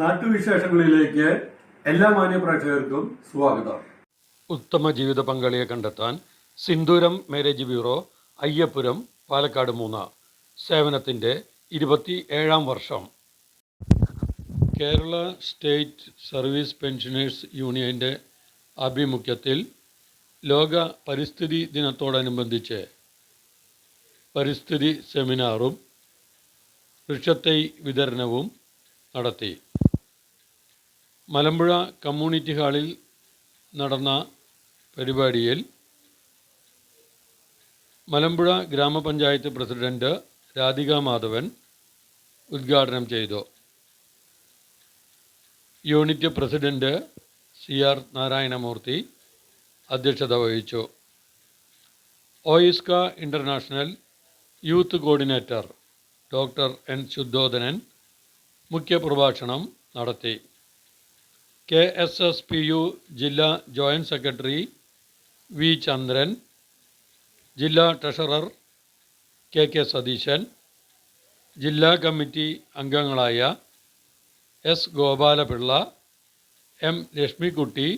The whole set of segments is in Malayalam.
നാട്ടുവിശേഷങ്ങളിലേക്ക് എല്ലാ മാന്യപ്രേക്ഷകർക്കും സ്വാഗതം. ഉത്തമ ജീവിത പങ്കാളിയെ കണ്ടെത്താൻ സിന്ദൂരം മാരേജ് ബ്യൂറോ അയ്യപ്പുരം പാലക്കാട് മൂന്ന സേവനത്തിന്റെ ഇരുപത്തി ഏഴാം വർഷം. കേരള സ്റ്റേറ്റ് സർവീസ് പെൻഷനേഴ്സ് യൂണിയന്റെ ആഭിമുഖ്യത്തിൽ ലോക പരിസ്ഥിതി ദിനത്തോടനുബന്ധിച്ച് പരിസ്ഥിതി സെമിനാറും വൃക്ഷത്തൈ വിതരണവും നടത്തി. മലമ്പുഴ കമ്മ്യൂണിറ്റി ഹാളിൽ നടന്ന പരിപാടിയിൽ മലമ്പുഴ ഗ്രാമപഞ്ചായത്ത് പ്രസിഡന്റ് രാധിക മാധവൻ ഉദ്ഘാടനം ചെയ്തു. Unit president C R Narayanamurthy അധ്യക്ഷത വഹിച്ചു. OISCA international youth coordinator doctor N Shuddhodhanan മുഖ്യപ്രഭാഷണം നടത്തി. K S S P U ജില്ലാ ജോയിന്റ് സെക്രട്ടറി വി ചന്ദ്രൻ ജില്ലാ ട്രഷറർ കെ കെ സതീശൻ ജില്ലാ കമ്മിറ്റി അംഗങ്ങളായ എസ് ഗോപാലപിള്ള എം ലക്ഷ്മിക്കുട്ടി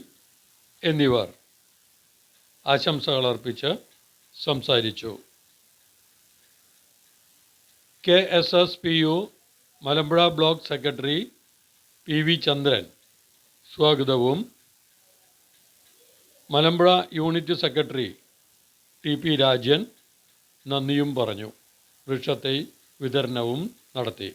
എന്നിവർ ആശംസകൾ അർപ്പിച്ച് സംസാരിച്ചു. K S S P U Malampuzha block secretary P V Chandran സ്വാഗതവും. Malampuzha unit secretary T P Rajan നന്ദിയും പറഞ്ഞു. വൃക്ഷത്തെ വിതരണവും നടത്തി.